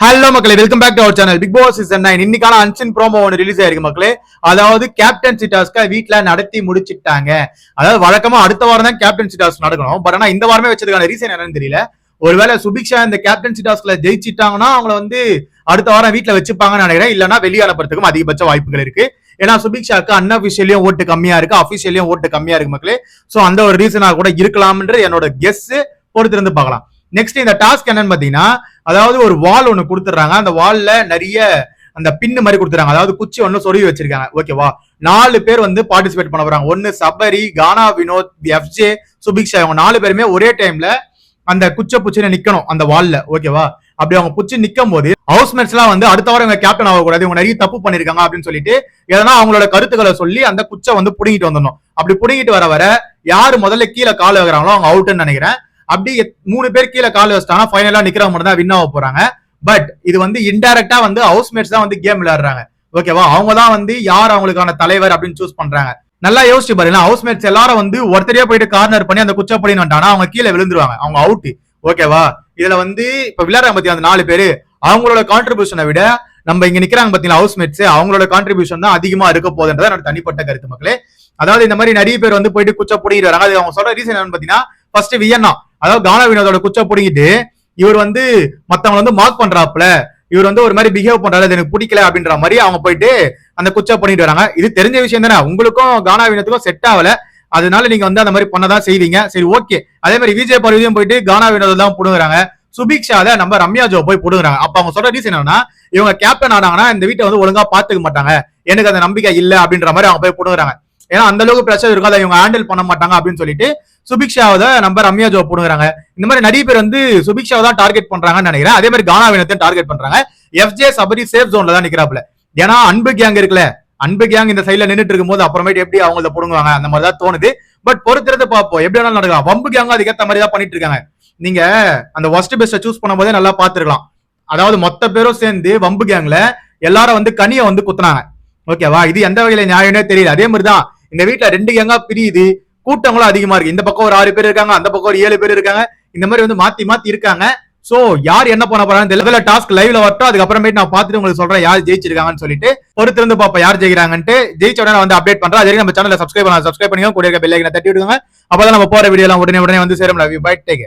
Hello மக்களே welcome back to our channel big boss season nine இன்னைக்கான unseen promo ஒன்று release ஆயிருக்கு மக்களே. அதாவது கேப்டன்சி டாஸ்க்கை வீட்டில் நடத்தி முடிச்சிட்டாங்க. அதாவது வழக்கமாக அடுத்த வாரம் தான் கேப்டன்சி டாஸ்க் நடக்கணும். பட் ஆனால் இந்த வாரமே வச்சதுக்கான ரீசன் என்னன்னு தெரியல. ஒருவேளை சுபிக்ஷா இந்த கேப்டன்சி டாஸ்க்ல ஜெயிச்சிட்டாங்கன்னா அவங்கள வந்து அடுத்த வாரம் வீட்டில் வச்சுப்பாங்கன்னு நினைக்கிறேன். இல்லைன்னா வெளியே அனுப்புறதுக்கும் அதிகபட்ச வாய்ப்புகள் இருக்கு. ஏன்னா சுபிக்ஷாக்கு அன்அபிஷியலையும் ஓட்டு கம்மியா இருக்கு. அபிஷியலையும் ஓட்டு கம்மியா இருக்கு மக்களே. ஸோ அந்த ஒரு ரீசனாக கூட இருக்கலாம்ன்றது என்னோட கெஸ் பொறுத்திருந்து பார்க்கலாம். நெக்ஸ்ட் இந்த டாஸ்க் என்னன்னு பாத்தீங்கன்னா அதாவது ஒரு வால் ஒன்று கொடுத்துறாங்க அந்த வால்ல நிறைய அந்த பின்னு மாதிரி கொடுத்துறாங்க அதாவது குச்சி ஒன்று சொருகி வச்சிருக்காங்க. ஓகேவா நாலு பேர் வந்து பார்ட்டிசிபேட் பண்ண போறாங்க. ஒன்னு சபரி கானா வினோத் எஃப்ஜே சுபிக்ஷா இவங்க நாலு பேருமே ஒரே டைம்ல அந்த குச்ச புச்சில நிக்கணும் அந்த வால்ல ஓகேவா அப்படி அவங்க புச்சு நிக்கும் போது ஹவுஸ்மேட்ஸ் எல்லாம் வந்து அடுத்த வாரம் இவங்க கேப்டன் ஆகக்கூடாது. இவங்க நிறைய தப்பு பண்ணிருக்காங்க அப்படின்னு சொல்லிட்டு எதனா அவங்களோட கருத்துக்களை சொல்லி அந்த குச்சை வந்து புடுங்கிட்டு வந்துடணும். அப்படி புடுங்கிட்டு வர வர யாரு முதல்ல கீழே கால் வைக்கிறாங்களோ அவங்க அவுட்னு நினைக்கிறேன். அப்படி மூணு பேர் கீழே கால் வச்சிட்டாங்கன்னா ஃபைனலா நிக்கிறவங்க மட்டும் தான் வின் ஆக போறாங்க. பட் இது வந்து இன்டைரக்டா வந்து ஹவுஸ்மேட்ஸ் தான் வந்து கேம் விளையாடுறாங்க. ஓகேவா அவங்க தான் வந்து யார் அவங்களுக்கான தலைவர் அப்படின்னு சூஸ் பண்றாங்க. நல்லா யோசிச்சு பாருங்க ஹவுஸ்மேட்ஸ் எல்லாரும் வந்து ஒருத்தரையே போயிட்டு கார்னர் பண்ணி அந்த குச்சை பண்ணி வந்துட்டாங்கன்னா அவங்க கீழே விழுந்துருவாங்க. அவங்க அவுட் ஓகேவா இதுல வந்து இப்ப விளையாடுறாங்க பத்தி அந்த நாலு பேரு? அவங்களோட கான்ட்ரிபியூஷனை விட நம்ம இங்க நிக்கிறாங்க பாத்தீங்களா ஹவுஸ்மேட்ஸ் அவங்களோட கான்ட்ரிபியூஷன் தான் அதிகமா இருக்க போதுன்றது என்னோட தனிப்பட்ட கருத்து மக்களே. அதாவது இந்த மாதிரி நிறைய பேர் வந்து போயிட்டு குச்சை வராங்க. அது அவங்க சொல்ற ரீசன் என்னன்னு பாத்தீங்கன்னா ஃபர்ஸ்ட் வியன்னா. அதாவது கானா வினோதோட குச்சை பிடிங்கிட்டு இவர் வந்து மத்தவங்க வந்து மார்க் பண்றாப்ல இவர் வந்து ஒரு மாதிரி பிஹேவ் பண்றாரு அது எனக்கு பிடிக்கல அப்படின்ற மாதிரி அவங்க போயிட்டு அந்த குச்சை பண்ணிட்டு வராங்க. இது தெரிஞ்ச விஷயம் தானே. உங்களுக்கும் கானா வினோத்துக்கும் செட் ஆகல. அதனால நீங்க வந்து அந்த மாதிரி பண்ணதான் செய்வீங்க. சரி ஓகே அதே மாதிரி விஜய் பார்வதியும் போயிட்டு கானா வினோதம் தான் புடுங்குறாங்க. சுபிக்ஷால நம்ம ரம்யா ஜோ போய் புடுங்குறாங்க. அப்ப அவங்க சொல்ற ரீசன் என்னன்னா இவங்க கேப்டன் ஆனாங்கன்னா இந்த வீட்டை வந்து ஒழுங்கா பாத்துக்க மாட்டாங்க. எனக்கு அந்த நம்பிக்கை இல்ல அப்படின்ற மாதிரி அவங்க போய் புடுங்குறாங்க. ஏன்னா அந்த அளவுக்கு பிரஷர் இருக்கும் அதை இவங்க ஹேண்டில் பண்ண மாட்டாங்க அப்படின்னு சொல்லிட்டு சுபிக்ஷாவை நம்ம ரம்யா ஜோ போடுங்கிறாங்க இந்த மாதிரி நிறைய பேர் வந்து சுபிக்ஷாவை தான் டார்கெட் பண்றாங்கன்னு நினைக்கிறேன். அதே மாதிரி கானா வினத்தையும் டார்கெட் பண்றாங்க. எஃப்ஜே சபரி சேஃப் ஜோன்ல தான் நிக்கிறாப்ல ஏன்னா அன்பு கேங் இருக்குல்ல. அன்பு கேங் இந்த சைட்ல நின்றுட்டு இருக்கும் போது அப்புறமேட்டு எப்படி அவங்கள புடுங்குவாங்க? அந்த மாதிரி தான் தோணுது. பட் பொறுத்திருந்து பார்ப்போம். எப்படி வேணாலும் நடக்கலாம். வம்பு கேங்க அதுக்கேற்ற மாதிரி தான் பண்ணிட்டு இருக்காங்க. நீங்க அந்த ஒஸ்ட் பெஸ்ட்டை சூஸ் பண்ணும்போதே நல்லா பாத்துருக்கலாம் அதாவது மொத்த பேரும் சேர்ந்து வம்பு கேங்ல எல்லாரும் வந்து கனியை வந்து குத்துனாங்க. ஓகேவா இது எந்த வகையில நியாயம்னே தெரியல. அதே மாதிரி தான் இந்த வீட்டுல ரெண்டு கேங்கா பிரியுது. கூட்டங்களும் அதிகமா இருக்கு. இந்த பக்கம் ஒரு ஆறு பேர் இருக்காங்க அந்த பக்கம் ஒரு ஏழு பேர் இருக்காங்க. இந்த மாதிரி வந்து மாத்தி மாத்தி இருக்காங்க. சோ யார் என்ன பண்ண போறாங்க? தெரியல டாஸ்க் லைவ்ல வரட்டும். அதுக்கப்புறமேட்டு நான் பார்த்துட்டு உங்களுக்கு சொல்றேன் யார் ஜெயிச்சிருக்காங்கன்னு சொல்லிட்டு. பொறுத்திருந்து பாப்பா யார் ஜெயிக்கிறாங்கன்ட்டு. ஜெயிச்ச உடனே வந்து அப்டேட் பண்றேன். அதே நம்ம சேனல சப்ஸ்கிரைப் பண்ணலாம் சப்ஸ்கிரைப் பண்ணிக்கோ கூட இருக்க பெல் ஐக்கனை தட்டி விடுங்க அப்பதான் நம்ம போற வீடியோ எல்லாம் உடனே உடனே வந்து சேரும். Love you bye take